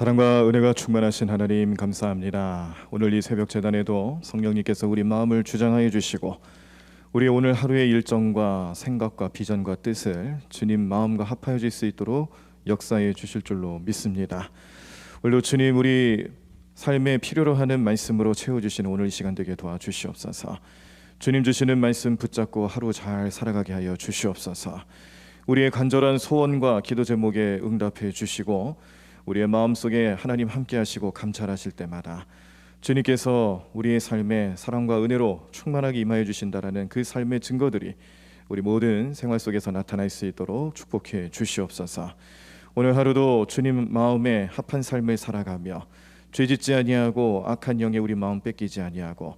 사랑과 은혜가 충만하신 하나님 감사합니다. 오늘 이 새벽 재단에도 성령님께서 우리 마음을 주장하여 주시고 우리 오늘 하루의 일정과 생각과 비전과 뜻을 주님 마음과 합하여질 수 있도록 역사해 주실 줄로 믿습니다. 오늘도 주님 우리 삶에 필요로 하는 말씀으로 채워 주시는 오늘 이 시간 되게 도와주시옵소서. 주님 주시는 말씀 붙잡고 하루 잘 살아가게 하여 주시옵소서. 우리의 간절한 소원과 기도 제목에 응답해 주시고 우리의 마음속에 하나님 함께 하시고 감찰하실 때마다 주님께서 우리의 삶에 사랑과 은혜로 충만하게 임하여 주신다라는 그 삶의 증거들이 우리 모든 생활 속에서 나타날 수 있도록 축복해 주시옵소서. 오늘 하루도 주님 마음에 합한 삶을 살아가며 죄짓지 아니하고 악한 영에 우리 마음 뺏기지 아니하고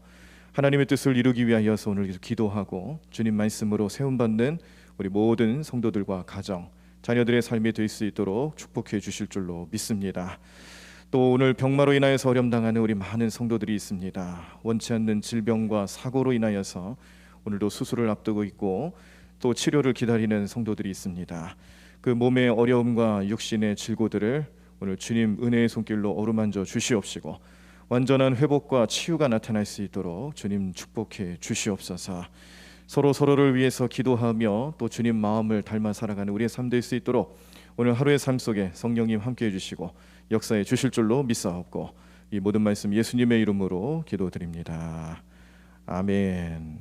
하나님의 뜻을 이루기 위하여서 오늘 기도하고 주님 말씀으로 세움 받는 우리 모든 성도들과 가정 자녀들의 삶이 될 수 있도록 축복해 주실 줄로 믿습니다. 또 오늘 병마로 인하여서 어려움 당하는 우리 많은 성도들이 있습니다. 원치 않는 질병과 사고로 인하여서 오늘도 수술을 앞두고 있고 또 치료를 기다리는 성도들이 있습니다. 그 몸의 어려움과 육신의 질고들을 오늘 주님 은혜의 손길로 어루만져 주시옵시고 완전한 회복과 치유가 나타날 수 있도록 주님 축복해 주시옵소서. 서로 서로를 위해서 기도하며 또 주님 마음을 닮아 살아가는 우리의 삶 될 수 있도록 오늘 하루의 삶 속에 성령님 함께 해주시고 역사해 주실 줄로 믿사옵고 이 모든 말씀 예수님의 이름으로 기도드립니다. 아멘.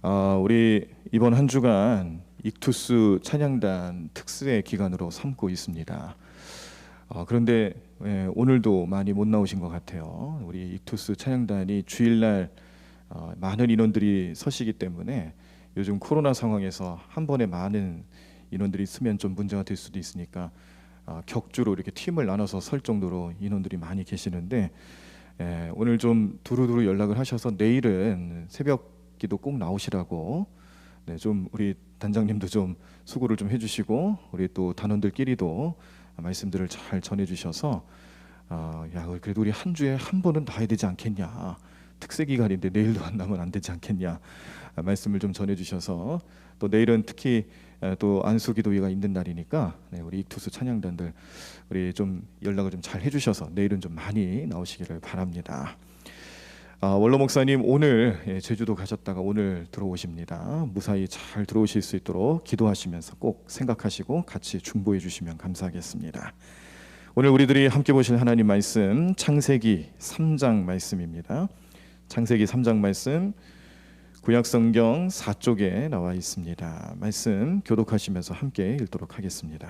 아, 우리 이번 한 주간 익투스 찬양단 특수의 기간으로 삼고 있습니다. 아, 그런데 예, 오늘도 많이 못 나오신 것 같아요. 우리 익투스 찬양단이 주일날 어, 많은 인원들이 서시기 때문에 요즘 코로나 상황에서 한 번에 많은 인원들이 있으면 좀 문제가 될 수도 있으니까 어, 격주로 이렇게 팀을 나눠서 설 정도로 인원들이 많이 계시는데 예, 오늘 좀 두루두루 연락을 하셔서 내일은 새벽 기도 꼭 나오시라고 네, 좀 우리 단장님도 좀 수고를 좀 해주시고 우리 또 단원들끼리도 말씀들을 잘 전해주셔서 어, 야 그래도 우리 한 주에 한 번은 나야 되지 않겠냐 특세 기간인데 내일도 안 나면 안 되지 않겠냐 아, 말씀을 좀 전해주셔서 또 내일은 특히 에, 또 안수기도회가 있는 날이니까 네, 우리 익투스 찬양단들 우리 좀 연락을 좀 잘 해주셔서 내일은 좀 많이 나오시기를 바랍니다. 아, 원로 목사님 오늘 예, 제주도 가셨다가 오늘 들어오십니다. 무사히 잘 들어오실 수 있도록 기도하시면서 꼭 생각하시고 같이 중보해 주시면 감사하겠습니다. 오늘 우리들이 함께 보실 하나님 말씀 창세기 3장 말씀입니다. 창세기 3장 말씀 구약 성경 4쪽에 나와 있습니다. 말씀 교독하시면서 함께 읽도록 하겠습니다.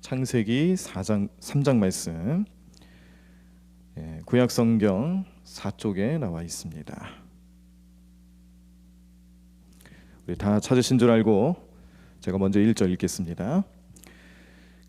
창세기 4장 3장 말씀 예, 구약 성경 4쪽에 나와 있습니다. 우리 다 찾으신 줄 알고 제가 먼저 1절 읽겠습니다.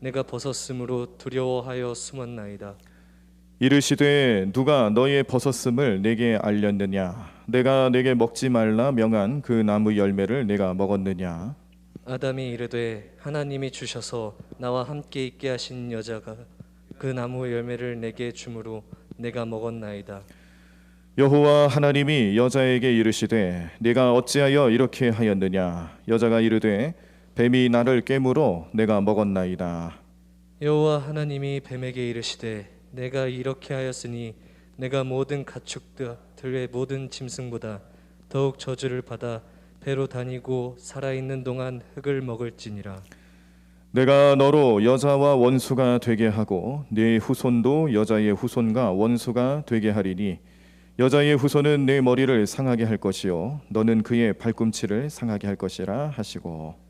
내가 벗었으므로 두려워하여 숨었나이다. 이르시되 누가 너의 벗었음을 내게 알렸느냐? 내가 내게 먹지 말라 명한 그 나무 열매를 내가 먹었느냐? 아담이 이르되 하나님이 주셔서 나와 함께 있게 하신 여자가 그 나무 열매를 내게 주므로 내가 먹었나이다. 여호와 하나님이 여자에게 이르시되 네가 어찌하여 이렇게 하였느냐? 여자가 이르되 뱀이 나를 깨물어 내가 먹었나이다 여호와 하나님이 뱀에게 이르시되 내가 이렇게 하였으니 내가 모든 가축들의 모든 짐승보다 더욱 저주를 받아 배로 다니고 살아 있는 동안 흙을 먹을지니라. 내가 너로 여자와 원수가 되게 하고 네 후손도 여자의 후손과 원수가 되게 하리니 여자의 후손은 내 머리를 상하게 할 것이요 너는 그의 발꿈치를 상하게 할 것이라 하시고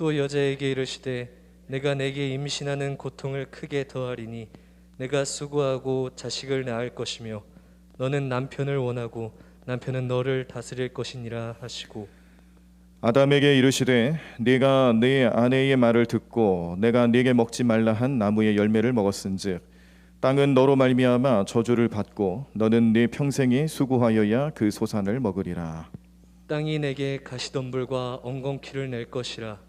또 여자에게 이르시되 내가 내게 임신하는 고통을 크게 더하리니 내가 수고하고 자식을 낳을 것이며 너는 남편을 원하고 남편은 너를 다스릴 것이니라 하시고. 아담에게 이르시되 네가 네 아내의 말을 듣고 내가 네게 먹지 말라 한 나무의 열매를 먹었은즉 땅은 너로 말미암아 저주를 받고 너는 네 평생이 수고하여야 그 소산을 먹으리라. 땅이 내게 가시덤불과 엉겅퀴를 낼 것이라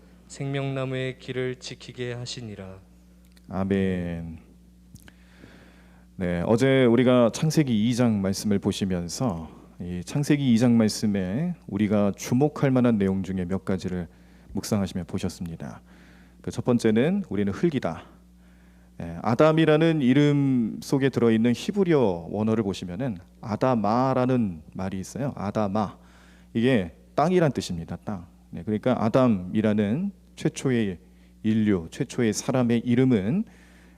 생명나무의 길을 지키게 하시니라 아멘. 네, 어제 우리가 창세기 2장 말씀을 보시면서 이 창세기 2장 말씀에 우리가 주목할 만한 내용 중에 몇 가지를 묵상하시며 보셨습니다. 그 첫 번째는 우리는 흙이다. 예, 아담이라는 이름 속에 들어 있는 히브리어 원어를 보시면은 아다마라는 말이 있어요. 아다마 이게 땅이란 뜻입니다. 땅. 네, 그러니까 아담이라는 최초의 인류, 최초의 사람의 이름은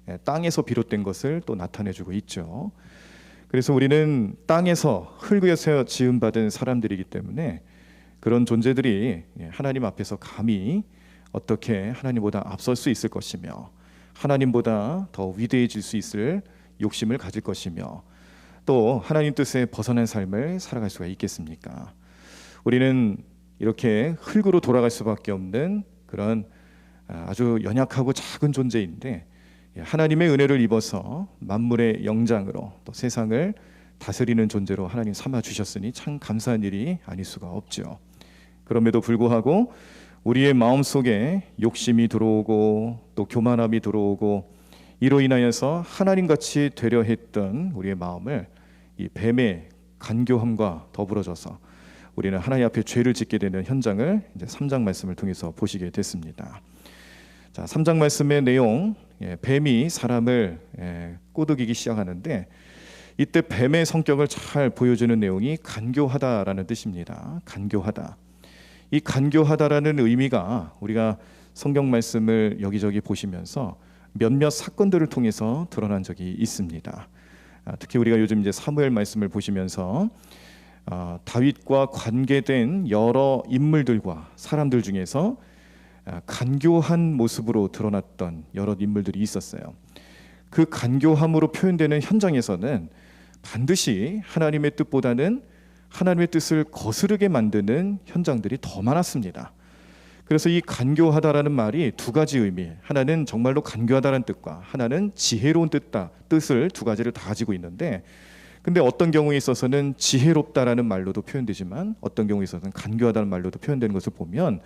예, 땅에서 비롯된 것을 또 나타내주고 있죠. 그래서 우리는 땅에서 흙에서 지음받은 사람들이기 때문에 그런 존재들이 예, 하나님 앞에서 감히 어떻게 하나님보다 앞설 수 있을 것이며 하나님보다 더 위대해질 수 있을 욕심을 가질 것이며 또 하나님 뜻에 벗어난 삶을 살아갈 수가 있겠습니까? 우리는 이렇게 흙으로 돌아갈 수밖에 없는 그런 아, 아주 연약하고 작은 존재인데 예, 하나님의 은혜를 입어서 만물의 영장으로 또 세상을 다스리는 존재로 하나님 삼아 주셨으니 참 감사한 일이 아닐 수가 없죠. 그럼에도 불구하고 우리의 마음 속에 욕심이 들어오고 또 교만함이 들어오고 이로 인하여서 하나님 같이 되려 했던 우리의 마음을 이 뱀의 간교함과 더불어져서 우리는 하나님 앞에 죄를 짓게 되는 현장을 이제 3장 말씀을 통해서 보시게 됐습니다. 자, 3장 말씀의 내용 예, 뱀이 사람을 예, 꼬드기기 시작하는데 이때 뱀의 성격을 잘 보여주는 내용이 간교하다라는 뜻입니다. 간교하다. 이 간교하다라는 의미가 우리가 성경 말씀을 여기저기 보시면서 몇몇 사건들을 통해서 드러난 적이 있습니다. 아, 특히 우리가 요즘 이제 사무엘 말씀을 보시면서 아, 다윗과 관계된 여러 인물들과 사람들 중에서 아, 간교한 모습으로 드러났던 여러 인물들이 있었어요. 그 간교함으로 표현되는 현장에서는 반드시 하나님의 뜻보다는 하나님의 뜻을 거스르게 만드는 현장들이 더 많았습니다. 그래서 이 간교하다라는 말이 두 가지 의미. 하나는 정말로 간교하다라는 뜻과 하나는 지혜로운 뜻다 뜻을 두 가지를 다 가지고 있는데 근데 어떤 경우에 있어서는 지혜롭다라는 말로도 표현되지만 어떤 경우에 있어서는 간교하다는 말로도 표현되는 것을 보면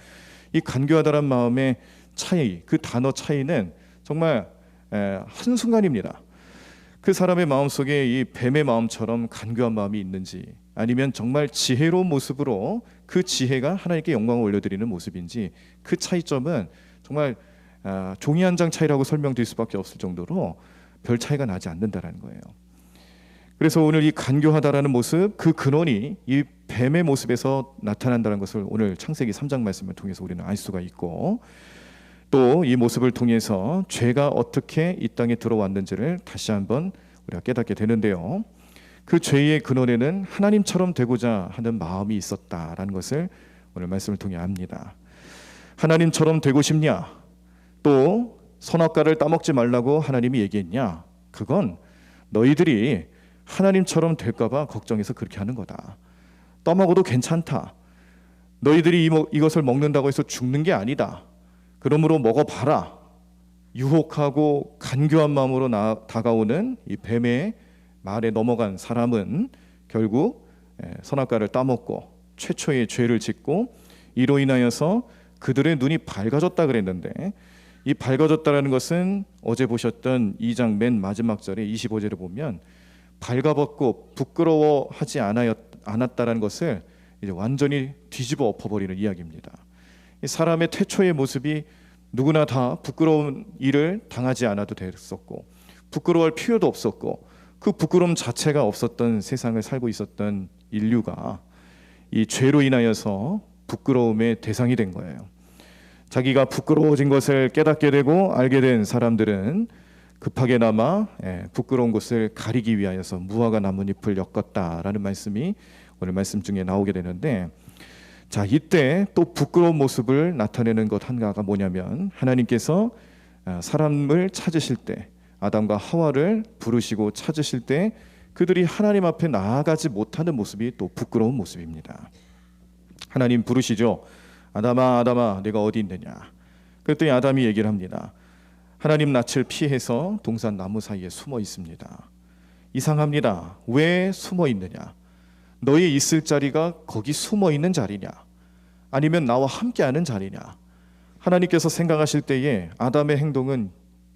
이 간교하다라는 마음의 차이, 그 단어 차이는 정말 에, 한순간입니다. 그 사람의 마음 속에 이 뱀의 마음처럼 간교한 마음이 있는지 아니면 정말 지혜로운 모습으로 그 지혜가 하나님께 영광을 올려드리는 모습인지 그 차이점은 정말 아, 종이 한 장 차이라고 설명드릴 수밖에 없을 정도로 별 차이가 나지 않는다라는 거예요. 그래서 오늘 이 간교하다라는 모습 그 근원이 이 뱀의 모습에서 나타난다는 것을 오늘 창세기 3장 말씀을 통해서 우리는 알 수가 있고 또 이 모습을 통해서 죄가 어떻게 이 땅에 들어왔는지를 다시 한번 우리가 깨닫게 되는데요. 그 죄의 근원에는 하나님처럼 되고자 하는 마음이 있었다라는 것을 오늘 말씀을 통해 압니다. 하나님처럼 되고 싶냐? 또 선악과를 따먹지 말라고 하나님이 얘기했냐? 그건 너희들이 하나님처럼 될까봐 걱정해서 그렇게 하는 거다. 떠먹어도 괜찮다. 너희들이 이것을 먹는다고 해서 죽는 게 아니다. 그러므로 먹어봐라. 유혹하고 간교한 마음으로 나, 다가오는 이 뱀의 말에 넘어간 사람은 결국 예, 선악과를 따먹고 최초의 죄를 짓고 이로 인하여서 그들의 눈이 밝아졌다 그랬는데 이 밝아졌다라는 것은 어제 보셨던 2장 맨 마지막 절에 25절에 보면 발가벗고 부끄러워하지 않았, 않았다라는 것을 이제 완전히 뒤집어 엎어버리는 이야기입니다. 이 사람의 태초의 모습이 누구나 다 부끄러운 일을 당하지 않아도 됐었고 부끄러워할 필요도 없었고 그 부끄러움 자체가 없었던 세상을 살고 있었던 인류가 이 죄로 인하여서 부끄러움의 대상이 된 거예요. 자기가 부끄러워진 것을 깨닫게 되고 알게 된 사람들은 급하게나마 예, 부끄러운 것을 가리기 위하여서 무화과 나뭇잎을 엮었다라는 말씀이 오늘 말씀 중에 나오게 되는데 자 이때 또 부끄러운 모습을 나타내는 것 하나가 뭐냐면 하나님께서 아, 사람을 찾으실 때 아담과 하와를 부르시고 찾으실 때 그들이 하나님 앞에 나아가지 못하는 모습이 또 부끄러운 모습입니다. 하나님 부르시죠. 아담아 아담아 내가 어디 있느냐. 그랬더니 아담이 얘기를 합니다. 하나님 낯을 피해서 동산 나무 사이에 숨어 있습니다. 이상합니다. 왜 숨어 있느냐? 너희 있을 자리가 거기 숨어 있는 자리냐? 아니면 나와 함께하는 자리냐? 하나님께서 생각하실 때에 아담의 행동은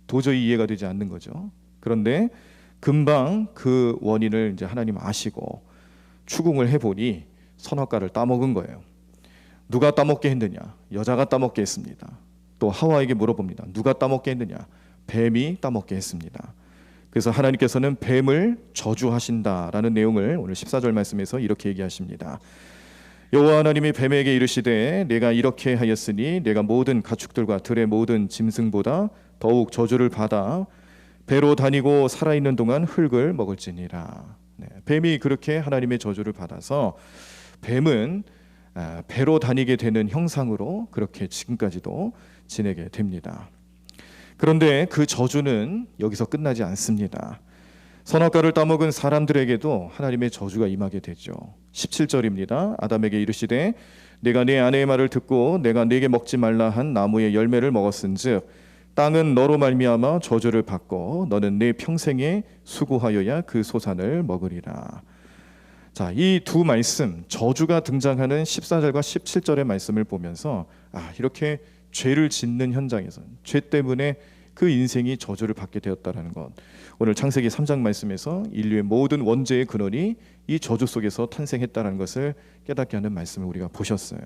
도저히 이해가 되지 않는 거죠. 그런데 금방 그 원인을 이제 하나님 아시고 추궁을 해보니 선악과를 따먹은 거예요. 누가 따먹게 했느냐? 여자가 따먹게 했습니다. 또 하와에게 물어봅니다. 누가 따먹게 했느냐? 뱀이 따먹게 했습니다. 그래서 하나님께서는 뱀을 저주하신다라는 내용을 오늘 14절 말씀에서 이렇게 얘기하십니다. 여호와 하나님이 뱀에게 이르시되 내가 이렇게 하였으니 내가 모든 가축들과 들의 모든 짐승보다 더욱 저주를 받아 배로 다니고 살아 있는 동안 흙을 먹을지니라. 네, 뱀이 그렇게 하나님의 저주를 받아서 뱀은 아, 배로 다니게 되는 형상으로 그렇게 지금까지도 지내게 됩니다. 그런데 그 저주는 여기서 끝나지 않습니다. 선악과를 따먹은 사람들에게도 하나님의 저주가 임하게 되죠. 17절입니다. 아담에게 이르시되 내가 내 아내의 말을 듣고 내가 내게 먹지 말라 한 나무의 열매를 먹었은즉 땅은 너로 말미암아 저주를 받고 너는 내 평생에 수고하여야 그 소산을 먹으리라. 자, 이 두 말씀 저주가 등장하는 14절과 17절의 말씀을 보면서 아, 이렇게 죄를 짓는 현장에서 죄 때문에 그 인생이 저주를 받게 되었다라는 것. 오늘 창세기 3장 말씀에서 인류의 모든 원죄의 근원이 이 저주 속에서 탄생했다라는 것을 깨닫게 하는 말씀을 우리가 보셨어요.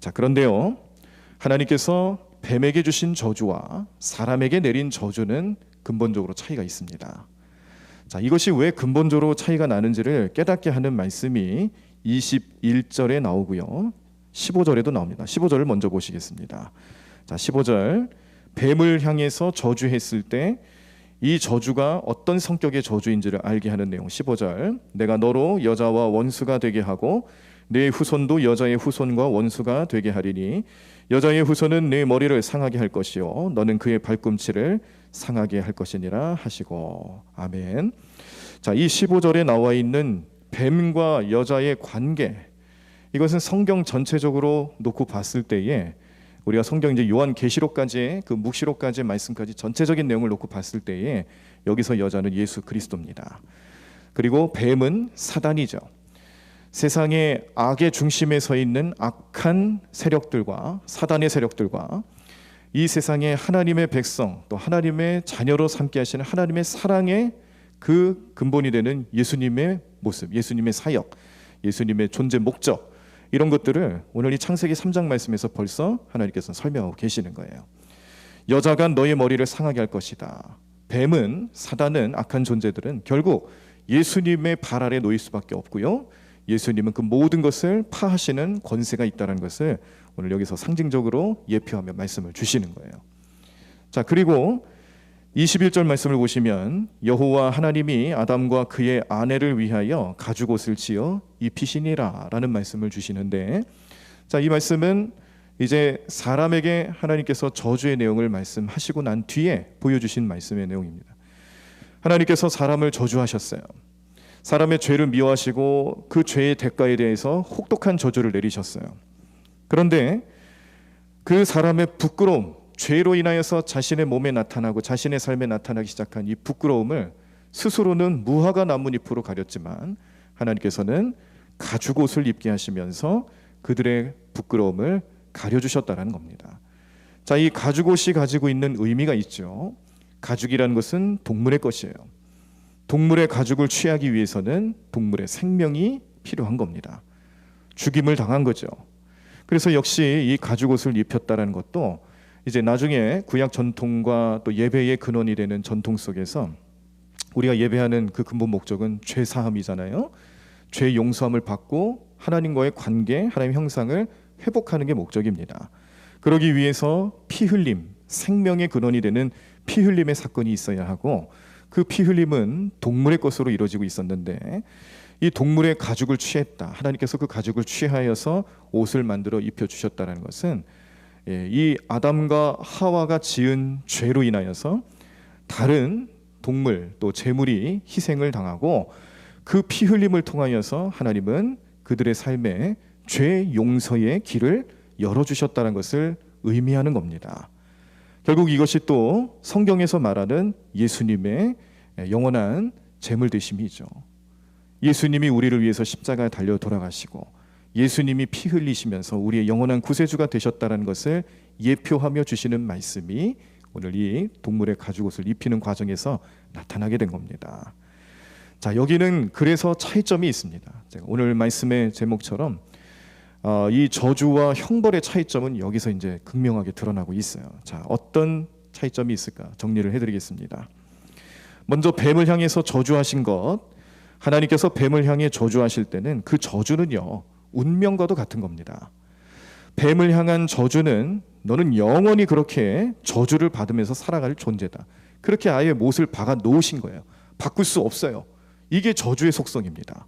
자, 그런데요. 하나님께서 뱀에게 주신 저주와 사람에게 내린 저주는 근본적으로 차이가 있습니다. 자, 이것이 왜 근본적으로 차이가 나는지를 깨닫게 하는 말씀이 21절에 나오고요. 15절에도 나옵니다. 15절을 먼저 보시겠습니다. 자, 15절. 뱀을 향해서 저주했을 때 이 저주가 어떤 성격의 저주인지를 알게 하는 내용 15절. 내가 너로 여자와 원수가 되게 하고 내 후손도 여자의 후손과 원수가 되게 하리니 여자의 후손은 내 머리를 상하게 할 것이요 너는 그의 발꿈치를 상하게 할 것이니라 하시고 아멘. 자, 이 15절에 나와 있는 뱀과 여자의 관계 이것은 성경 전체적으로 놓고 봤을 때에 우리가 성경 이제 요한 계시록까지의 그 묵시록까지의 말씀까지 전체적인 내용을 놓고 봤을 때에 여기서 여자는 예수 그리스도입니다. 그리고 뱀은 사단이죠. 세상의 악의 중심에 서 있는 악한 세력들과 사단의 세력들과 이 세상의 하나님의 백성 또 하나님의 자녀로 삼게 하시는 하나님의 사랑의 그 근본이 되는 예수님의 모습, 예수님의 사역, 예수님의 존재 목적 이런 것들을 오늘 이 창세기 3장 말씀에서 벌써 하나님께서 설명하고 계시는 거예요. 여자가 너의 머리를 상하게 할 것이다. 뱀은 사단은 악한 존재들은 결국 예수님의 발 아래 놓일 수밖에 없고요. 예수님은 그 모든 것을 파하시는 권세가 있다는 것을 오늘 여기서 상징적으로 예표하며 말씀을 주시는 거예요. 자, 그리고 21절 말씀을 보시면 여호와 하나님이 아담과 그의 아내를 위하여 가죽 옷을 지어 입히시니라라는 말씀을 주시는데 자, 이 말씀은 이제 사람에게 하나님께서 저주의 내용을 말씀하시고 난 뒤에 보여주신 말씀의 내용입니다. 하나님께서 사람을 저주하셨어요. 사람의 죄를 미워하시고 그 죄의 대가에 대해서 혹독한 저주를 내리셨어요. 그런데 그 사람의 부끄러움, 죄로 인하여서 자신의 몸에 나타나고 자신의 삶에 나타나기 시작한 이 부끄러움을 스스로는 무화과 나뭇잎으로 가렸지만 하나님께서는 가죽 옷을 입게 하시면서 그들의 부끄러움을 가려주셨다는 겁니다. 자, 이 가죽 옷이 가지고 있는 의미가 있죠. 가죽이라는 것은 동물의 것이에요. 동물의 가죽을 취하기 위해서는 동물의 생명이 필요한 겁니다. 죽임을 당한 거죠. 그래서 역시 이 가죽 옷을 입혔다라는 것도 이제 나중에 구약 전통과 또 예배의 근원이 되는 전통 속에서 우리가 예배하는 그 근본 목적은 죄 사함이잖아요. 죄 용서함을 받고 하나님과의 관계, 하나님 형상을 회복하는 게 목적입니다. 그러기 위해서 피 흘림, 생명의 근원이 되는 피 흘림의 사건이 있어야 하고 그 피 흘림은 동물의 것으로 이루어지고 있었는데 이 동물의 가죽을 취했다. 하나님께서 그 가죽을 취하여서 옷을 만들어 입혀 주셨다는 것은 예, 이 아담과 하와가 지은 죄로 인하여서 다른 동물 또 재물이 희생을 당하고 그 피 흘림을 통하여서 하나님은 그들의 삶에 죄 용서의 길을 열어 주셨다는 것을 의미하는 겁니다. 결국 이것이 또 성경에서 말하는 예수님의 영원한 재물 되심이죠. 예수님이 우리를 위해서 십자가에 달려 돌아가시고 예수님이 피 흘리시면서 우리의 영원한 구세주가 되셨다는 것을 예표하며 주시는 말씀이 오늘 이 동물의 가죽옷을 입히는 과정에서 나타나게 된 겁니다. 자 여기는 그래서 차이점이 있습니다. 제가 오늘 말씀의 제목처럼 어, 이 저주와 형벌의 차이점은 여기서 이제 극명하게 드러나고 있어요. 자 어떤 차이점이 있을까 정리를 해드리겠습니다. 먼저 뱀을 향해서 저주하신 것 하나님께서 뱀을 향해 저주하실 때는 그 저주는요 운명과도 같은 겁니다. 뱀을 향한 저주는 너는 영원히 그렇게 저주를 받으면서 살아갈 존재다. 그렇게 아예 못을 박아 놓으신 거예요. 바꿀 수 없어요. 이게 저주의 속성입니다.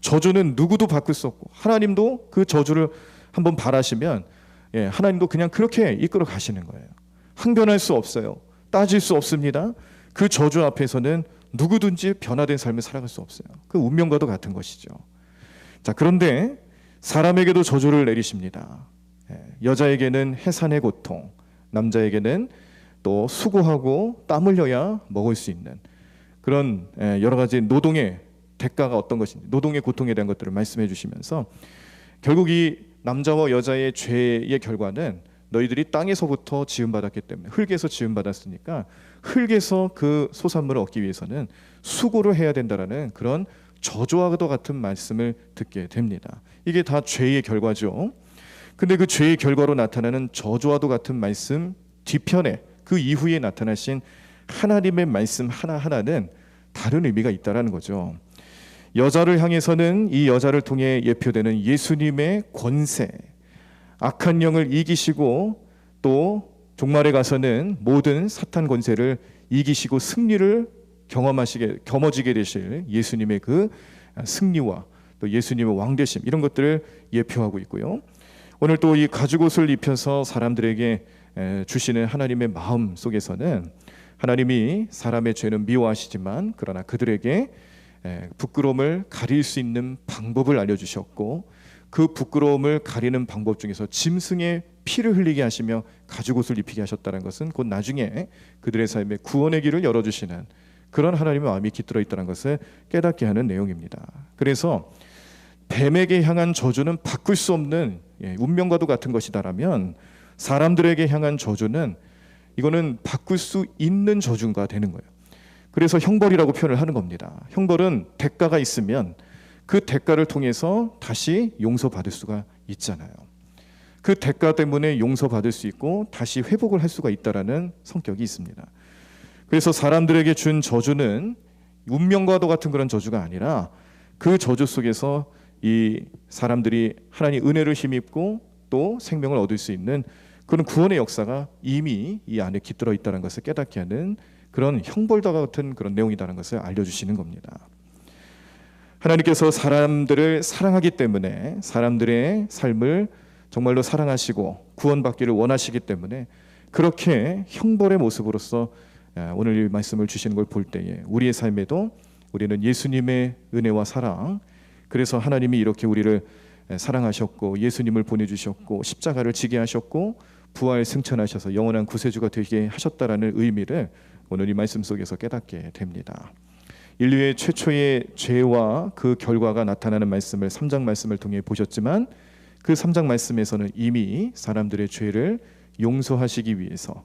저주는 누구도 바꿀 수 없고 하나님도 그 저주를 한번 바라시면 예, 하나님도 그냥 그렇게 이끌어 가시는 거예요. 항변할 수 없어요. 따질 수 없습니다. 그 저주 앞에서는 누구든지 변화된 삶을 살아갈 수 없어요. 그 운명과도 같은 것이죠. 자, 그런데 사람에게도 저주를 내리십니다. 예, 여자에게는 해산의 고통, 남자에게는 또 수고하고 땀 흘려야 먹을 수 있는 그런 예, 여러 가지 노동의 대가가 어떤 것인지, 노동의 고통에 대한 것들을 말씀해 주시면서 결국 이 남자와 여자의 죄의 결과는 너희들이 땅에서부터 지음받았기 때문에 흙에서 지음받았으니까 흙에서 그 소산물을 얻기 위해서는 수고를 해야 된다라는 그런 저주와도 같은 말씀을 듣게 됩니다. 이게 다 죄의 결과죠. 근데 그 죄의 결과로 나타나는 저주와도 같은 말씀 뒤편에 그 이후에 나타나신 하나님의 말씀 하나하나는 다른 의미가 있다라는 거죠. 여자를 향해서는 이 여자를 통해 예표되는 예수님의 권세, 악한 영을 이기시고 또 종말에 가서는 모든 사탄 권세를 이기시고 승리를 경험하시게 겸어지게 되실 예수님의 그 승리와 또 예수님의 왕 되심 이런 것들을 예표하고 있고요. 오늘 또 이 가죽 옷을 입혀서 사람들에게 에, 주시는 하나님의 마음 속에서는 하나님이 사람의 죄는 미워하시지만 그러나 그들에게 에, 부끄러움을 가릴 수 있는 방법을 알려주셨고 그 부끄러움을 가리는 방법 중에서 짐승의 피를 흘리게 하시며 가죽 옷을 입히게 하셨다는 것은 곧 나중에 그들의 삶에 구원의 길을 열어주시는 그런 하나님의 마음이 깃들어 있다는 것을 깨닫게 하는 내용입니다. 그래서 뱀에게 향한 저주는 바꿀 수 없는 예, 운명과도 같은 것이다라면 사람들에게 향한 저주는 이거는 바꿀 수 있는 저주가 되는 거예요. 그래서 형벌이라고 표현을 하는 겁니다. 형벌은 대가가 있으면 그 대가를 통해서 다시 용서받을 수가 있잖아요. 그 대가 때문에 용서받을 수 있고 다시 회복을 할 수가 있다라는 성격이 있습니다. 그래서 사람들에게 준 저주는 운명과도 같은 그런 저주가 아니라 그 저주 속에서 이 사람들이 하나님 은혜를 힘입고 또 생명을 얻을 수 있는 그런 구원의 역사가 이미 이 안에 깃들어 있다는 것을 깨닫게 하는 그런 형벌과 같은 그런 내용이라는 것을 알려주시는 겁니다. 하나님께서 사람들을 사랑하기 때문에 사람들의 삶을 정말로 사랑하시고 구원받기를 원하시기 때문에 그렇게 형벌의 모습으로서 아, 오늘 이 말씀을 주시는 걸 볼 때에 우리의 삶에도 우리는 예수님의 은혜와 사랑 그래서 하나님이 이렇게 우리를 사랑하셨고 예수님을 보내주셨고 십자가를 지게 하셨고 부활 승천하셔서 영원한 구세주가 되게 하셨다라는 의미를 오늘 이 말씀 속에서 깨닫게 됩니다. 인류의 최초의 죄와 그 결과가 나타나는 말씀을 3장 말씀을 통해 보셨지만 그 3장 말씀에서는 이미 사람들의 죄를 용서하시기 위해서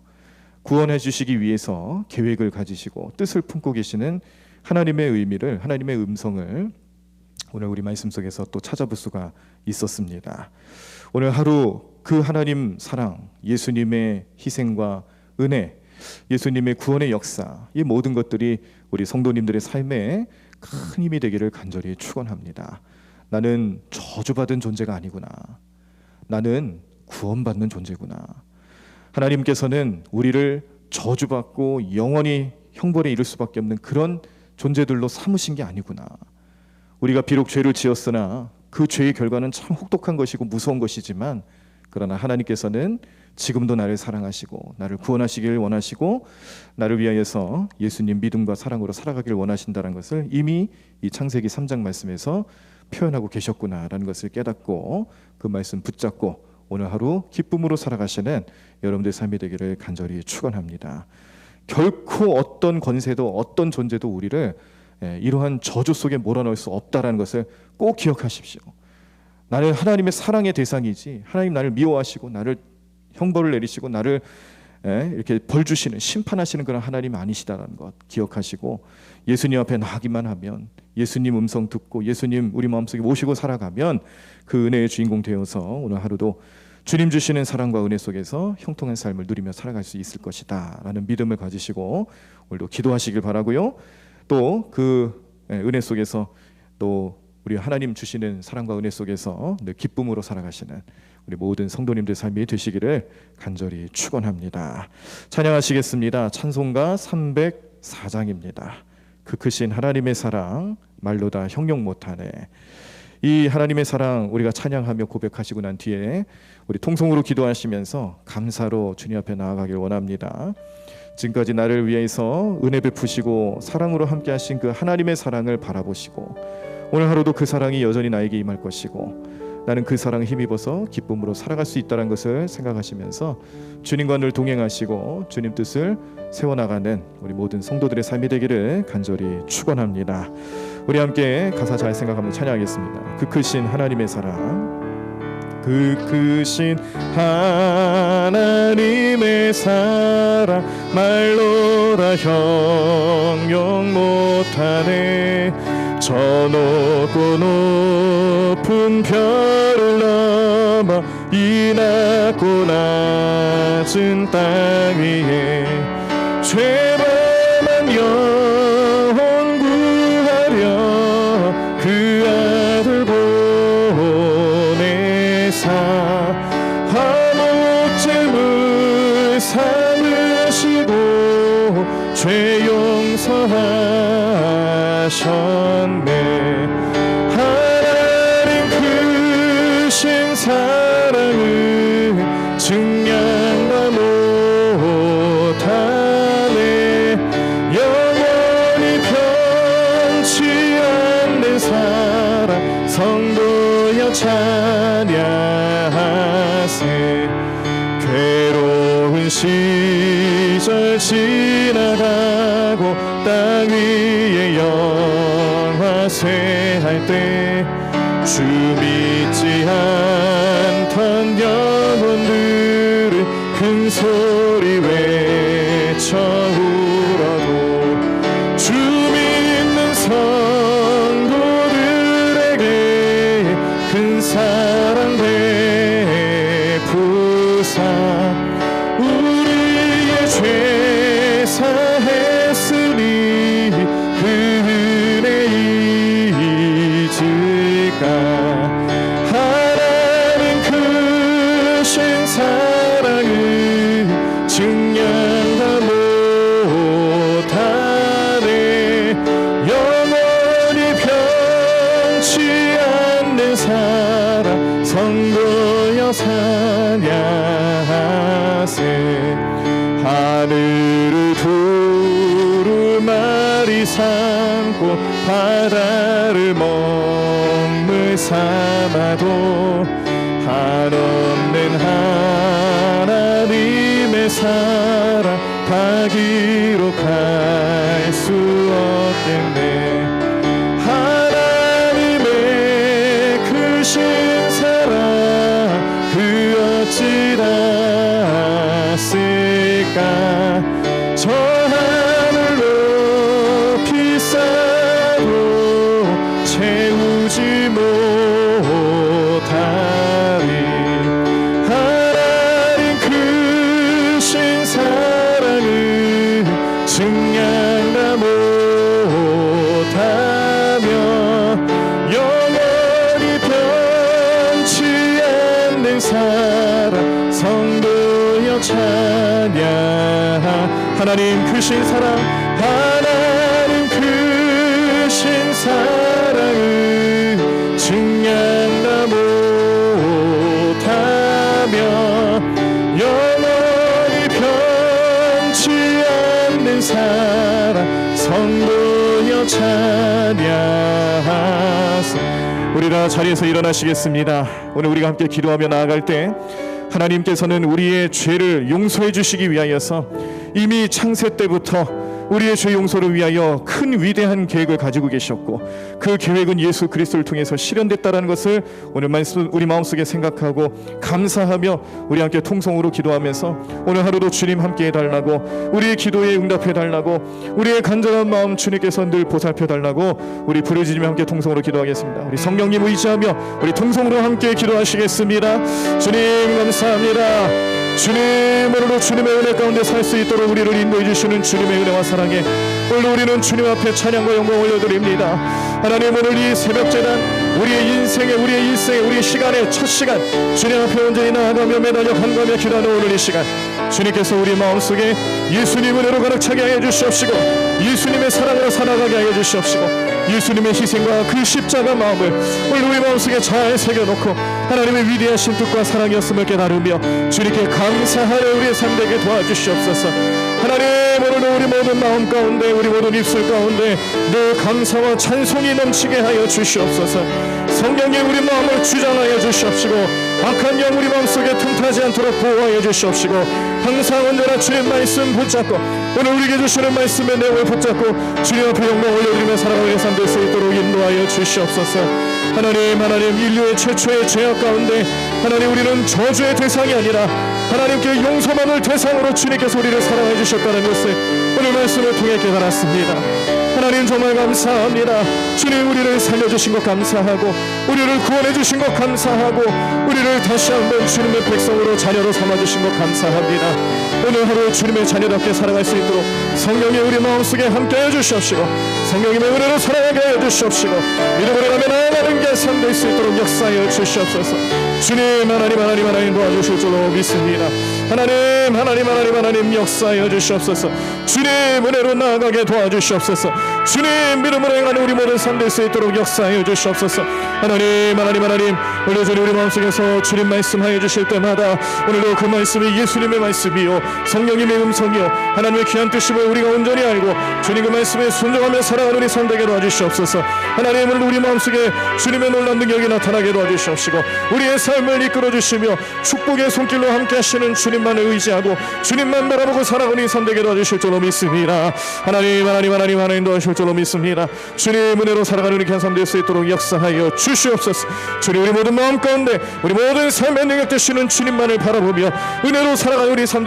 구원해 주시기 위해서 계획을 가지시고 뜻을 품고 계시는 하나님의 의미를 하나님의 음성을 오늘 우리 말씀 속에서 또 찾아볼 수가 있었습니다. 오늘 하루 그 하나님 사랑, 예수님의 희생과 은혜, 예수님의 구원의 역사, 이 모든 것들이 우리 성도님들의 삶에 큰 힘이 되기를 간절히 축원합니다. 나는 저주받은 존재가 아니구나. 나는 구원받는 존재구나. 하나님께서는 우리를 저주받고 영원히 형벌에 이를 수밖에 없는 그런 존재들로 삼으신 게 아니구나. 우리가 비록 죄를 지었으나 그 죄의 결과는 참 혹독한 것이고 무서운 것이지만 그러나 하나님께서는 지금도 나를 사랑하시고 나를 구원하시기를 원하시고 나를 위하여서 예수님 믿음과 사랑으로 살아가기를 원하신다는 것을 이미 이 창세기 3장 말씀에서 표현하고 계셨구나라는 것을 깨닫고 그 말씀 붙잡고 오늘 하루 기쁨으로 살아가시는 여러분들 삶이 되기를 간절히 축원합니다. 결코 어떤 권세도 어떤 존재도 우리를 예, 이러한 저주 속에 몰아넣을 수 없다라는 것을 꼭 기억하십시오. 나는 하나님의 사랑의 대상이지 하나님 나를 미워하시고 나를 형벌을 내리시고 나를 예, 이렇게 벌 주시는 심판하시는 그런 하나님 아니시다라는 것 기억하시고 예수님 앞에 나가기만 하면 예수님 음성 듣고 예수님 우리 마음속에 모시고 살아가면 그 은혜의 주인공 되어서 오늘 하루도 주님 주시는 사랑과 은혜 속에서 형통한 삶을 누리며 살아갈 수 있을 것이다 라는 믿음을 가지시고 오늘도 기도하시길 바라고요. 또 그 은혜 속에서 또 우리 하나님 주시는 사랑과 은혜 속에서 늘 기쁨으로 살아가시는 우리 모든 성도님들 삶이 되시기를 간절히 축원합니다. 찬양하시겠습니다. 찬송가 304장입니다. 그 크신 하나님의 사랑 말로 다 형용 못하네. 이 하나님의 사랑 우리가 찬양하며 고백하시고 난 뒤에 우리 통성으로 기도하시면서 감사로 주님 앞에 나아가길 원합니다. 지금까지 나를 위해서 은혜 베푸시고 사랑으로 함께 하신 그 하나님의 사랑을 바라보시고 오늘 하루도 그 사랑이 여전히 나에게 임할 것이고 나는 그 사랑에 힘입어서 기쁨으로 살아갈 수 있다는 것을 생각하시면서 주님과 늘 동행하시고 주님 뜻을 세워나가는 우리 모든 성도들의 삶이 되기를 간절히 축원합니다. 우리 함께 가사 잘 생각하며 찬양하겠습니다. 그 크신 하나님의 사랑 그 크신 하나님의 사랑 말로 다 형용 못하네 저 높고 높은 별을 넘어 이 낮고 낮은 땅 위에 죄 사랑을 삼아도 하나님 크신 사랑 하나님 크신 사랑을 증량다 못하며 영원히 변치 않는 사랑 성도여 찬양하소 우리 다 자리에서 일어나시겠습니다. 오늘 우리가 함께 기도하며 나아갈 때 하나님께서는 우리의 죄를 용서해 주시기 위하여서 이미 창세 때부터 우리의 죄 용서를 위하여 큰 위대한 계획을 가지고 계셨고 그 계획은 예수 그리스도를 통해서 실현됐다라는 것을 오늘 말씀 우리 마음속에 생각하고 감사하며 우리 함께 통성으로 기도하면서 오늘 하루도 주님 함께 해 달라고 우리의 기도에 응답해 달라고 우리의 간절한 마음 주님께서 늘 보살펴 달라고 우리 부르짖으며 함께 통성으로 기도하겠습니다. 우리 성령님 의지하며 우리 통성으로 함께 기도하시겠습니다. 주님 감사합니다. 주님으로 주님의 은혜 가운데 살 수 있도록 우리를 인도해 주시는 주님의 은혜와 사랑에 오늘 우리는 주님 앞에 찬양과 영광 올려드립니다. 하나님 오늘 이 새벽 재단 우리의 인생에 우리의 일생에 우리의 시간의 첫 시간 주님 앞에 온전히 나아가며 매달려 간과며 기도하는 오늘 이 시간 주님께서 우리 마음속에 예수님 은혜로 가득 차게 하여 주시옵시고 예수님의 사랑으로 살아가게 하여 주시옵시고 예수님의 희생과 그 십자가 마음을 오늘 우리 마음속에 잘 새겨놓고 하나님의 위대하신 뜻과 사랑이었음을 깨달으며 주님께 감사하여 우리의 삶 되게 도와주시옵소서. 하나님 오늘도 우리 모든 마음 가운데 우리 모든 입술 가운데 늘 감사와 찬송이 넘치게 하여 주시옵소서 성령님 우리 마음을 주장하여 주시옵시고 악한 영 우리 마음속에 틈타지 않도록 보호하여 주시옵시고 항상 언제나 주님 말씀 붙잡고 오늘 우리에게 주시는 말씀의 내용을 붙잡고 주님 앞에 영광 올려드리며 살아가는 삶 될 수 있도록 인도하여 주시옵소서. 하나님 하나님 인류의 최초의 죄악 가운데 하나님 우리는 저주의 대상이 아니라 하나님께 용서만을 대상으로 주님께서 우리를 사랑해 주셨다는 것을 오늘 말씀을 통해 깨달았습니다 하나님 정말 감사합니다. 주님 우리를 살려주신 것 감사하고 우리를 구원해 주신 것 감사하고 우리를 다시 한번 주님의 백성으로 자녀로 삼아주신 것 감사합니다. 오늘 하루 주님의 자녀답게 살아갈 수 있도록 성령이 우리 마음속에 함께해 주시옵시고 성령님의 은혜로 살아가게 하여 주시옵시고 믿음으로 가면 나아가는 게 삶될 수 있도록 역사하여 주시옵소서 주님 하나님 하나님 하나님 도와주실 줄로 믿습니다. 하나님 하나님 하나님 하나님 역사하여 주시옵소서 주님 은혜로 나아가게 도와주시옵소서 주님 믿음으로 행하는 우리 모든 삶 될 수 있도록 역사하여 주시옵소서. 하나님 하나님 하나님 오늘 여전히 우리 마음속에서 주님 말씀하여 주실 때마다 오늘도 그 말씀이 예수님의 말씀이요 성령님의 음성이요 하나님의 귀한 뜻임을 우리가 온전히 알고 주님 그 말씀에 순종하며 살아가는 우리 삶되게 도와주시옵소서. 하나님 오늘 우리 마음속에 주님의 놀란 능력이 나타나게 도와주시옵시고 우리의 삶을 이끌어 주시며 축복의 손길로 함께 하시는 주님만을 의지하고 주님만 바라보고 살아가는 이 삶되게 도와주실 줄로 믿습니다. 하나님 하나님 하나님 하나님 도와주실 줄로 믿습니다. 주님 은혜로 살아가는 우리 귀한 삶 될 수 있도록 역사하여 주시옵소서. 주님 우리 모든 마음 가운데 우리 모든 삶의 능력 되시는 주님만을 바라보며 은혜로 살아가는 우리 삶